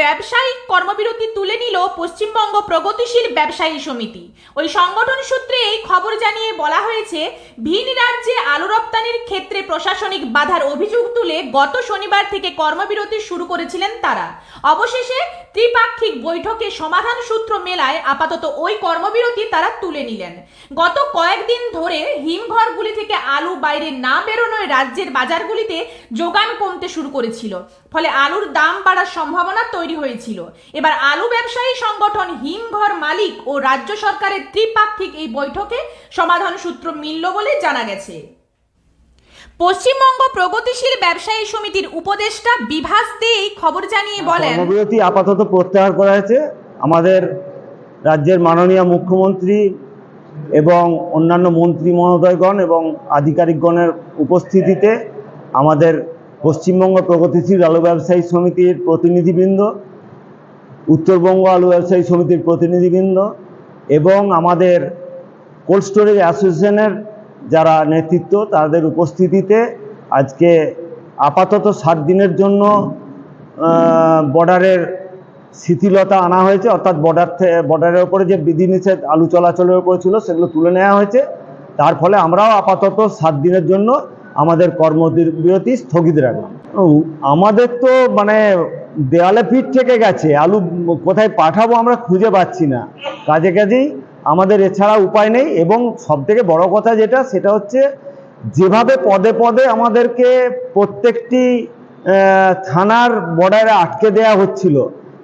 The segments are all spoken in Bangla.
ব্যবসায়িক কর্মবিরতি তুলে নিল পশ্চিমবঙ্গ প্রগতিশীল ব্যবসায়ী সমিতি। ওই সংগঠন সূত্রে এই খবর জানিয়ে বলা হয়েছে, ভিন রাজ্যে আলু রপ্তানির ক্ষেত্রে প্রশাসনিক বাধার অভিযোগ তুলে গত শনিবার থেকে কর্মবিরতি শুরু করেছিলেন তারা। অবশেষে ত্রিপাক্ষিক বৈঠকে সমাধান সূত্র মেলায় আপাতত ওই কর্মবিরতি তারা তুলে নিলেন। গত কয়েকদিন ধরে হিমঘরগুলি থেকে আলু বাইরে না বেরোনোয় রাজ্যের বাজারগুলিতে যোগান কমতে শুরু করেছিল। ফলে আলুর দাম বাড়ার সম্ভাবনা তৈরি হয়েছিল। এবার আলু ব্যবসায়ী সংগঠন হিমঘর মালিক ও রাজ্য সরকারের ত্রিপাক্ষিক এই বৈঠকে সমাধান সূত্র মিলল বলে জানা গেছে। পশ্চিমবঙ্গ প্রগতিশীল ব্যবসায়ী সমিতির উপদেষ্টা বিভাস দে এই খবর জানিয়ে বলেন। কর্মবিরতি আপাতত প্রত্যাহার করা হয়েছে। আমাদের রাজ্যের মাননীয় মুখ্যমন্ত্রী এবং অন্যান্য মন্ত্রী মহোদয়গণ এবং আধিকারিকগণের উপস্থিতিতে আমাদের পশ্চিমবঙ্গ প্রগতিশীল আলু ব্যবসায়ী সমিতির প্রতিনিধিবৃন্দ উত্তরবঙ্গ আলু ব্যবসায়ী সমিতির প্রতিনিধিবৃন্দ এবং আমাদের কোল্ড স্টোরেজ অ্যাসোসিয়েশনের যারা নেতৃত্ব তাদের উপস্থিতিতে আজকে আপাতত সাত দিনের জন্য বর্ডারের শিথিলতা আনা হয়েছে। অর্থাৎ বর্ডার বর্ডারের উপরে যে বিধিনিষেধ, আলু চলাচলের উপরে ছিল, সেগুলো তুলে নেওয়া হয়েছে। তার ফলে আমরাও আপাতত সাত দিনের জন্য আমাদের কর্মবিরতি স্থগিত রাখলাম। আমাদের তো মানে দেওয়ালে পিঠ থেকে গেছে। আলু কোথায় পাঠাবো আমরা খুঁজে পাচ্ছি না। কাজে কাজেই আমাদের এছাড়া উপায় নেই এবং সবথেকে বড় কথা যেটা, সেটা হচ্ছে যেভাবে পদে পদে আমাদেরকে প্রত্যেকটি থানার বর্ডারে আটকে দেয়া হচ্ছিল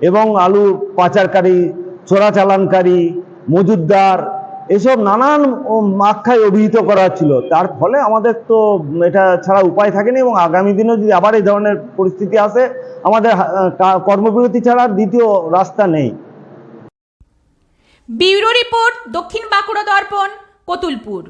এবং আলু পাচারকারী চোরাচালানকারী মজুদদার এসব নানান মাক্ষায় অভিহিত করা ছিল। তার ফলে আমাদের তো এটা ছাড়া উপায় থাকেনি এবং আগামী দিনেও যদি আবার এই ধরনের পরিস্থিতি আসে, আমাদের কর্মবিরতি ছাড়া দ্বিতীয় রাস্তা নেই। ব্যুরো রিপোর্ট দক্ষিণ বাঁকুড়া দর্পণ কতুলপুর।